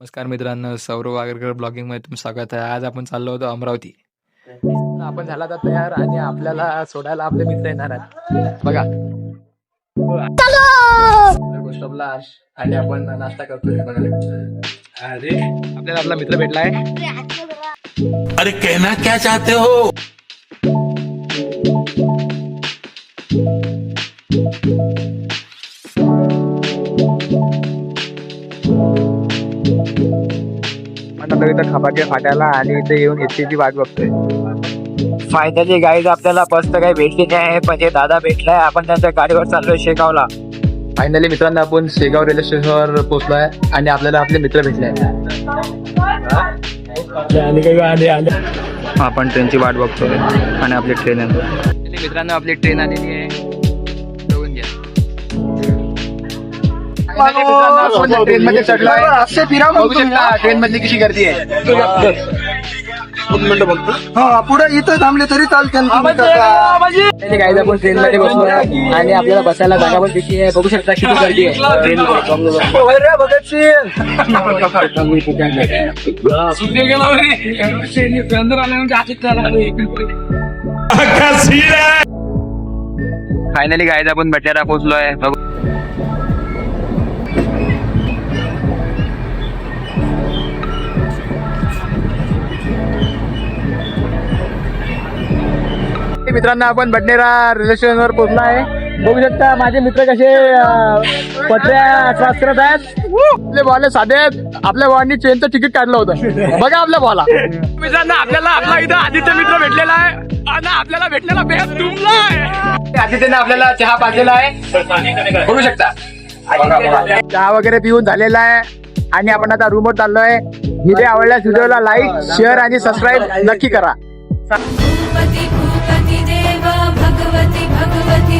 नमस्कार मित्रांनो सौरव आगरकर ब्लॉगिंगमध्ये तुमचं स्वागत आहे. आज आपण चाललो होतो अमरावती. आपण झाला आता तयार आणि आपल्याला सोडायला आपले मित्र येणार आहेत. बघा. आणि आपण नाश्ता करतोय. बघा. अरे आपल्याला आपला मित्र भेटलाय अरे कहना क्या चाहते हो? म्हणून इथं खपाटे फाट्याला आणि इथे येऊन एसटीची वाट बघतोय. फायनली गाईज आपल्याला बस तर काही भेटली नाही आहे पण हे दादा भेटलाय आपण त्यांच्या गाडीवर चाललोय शेगावला. फायनली मित्रांनो आपण शेगाव रेल्वे स्टेशनवर पोहोचलोय आणि आपल्याला आपले मित्र भेटले आपण ट्रेनची वाट बघतोय आणि आपली ट्रेन मित्रांनो आपली ट्रेन आलेली आहे. ट्रेन मध्ये चढलोय. बघू शकता ट्रेन मधली कशी गर्दी आहे. हा पुढे इथं थांबले तरी चालते काही आपण ट्रेन मध्ये बसलो आणि आपल्याला बसायला जागा पण किती आहे बघू शकता किती गर्दी आहे. ट्रेन फायनली गायज आपण बटेरा पोहोचलोय. बघू. मित्रांनो आपण बडनेरा रेल्वे स्टेशनवर पोहोचलो आहे. बघू शकता माझे मित्र कसे पत्र्या आहेत. आपले बॉल साधे. आहेत आपल्या बॉलनी ट्रेनचं तिकीट काढलं होतं. बघा आपल्या बॉला मित्रांनो आपल्याला आपला इथं आदित्य मित्र भेटलेला आहे. आणि आपल्याला भेटलेला बेहद तुमला आहे. आदित्यने आपल्याला चहा पाजलेला आहे. बघू शकता. चहा वगैरे पिऊन झालेला आहे. आणि आपण आता रूमवर चाललोय. व्हिडिओ आवडल्यास व्हिडिओला लाईक शेअर आणि सबस्क्राईब नक्की करा. भगवती भगवती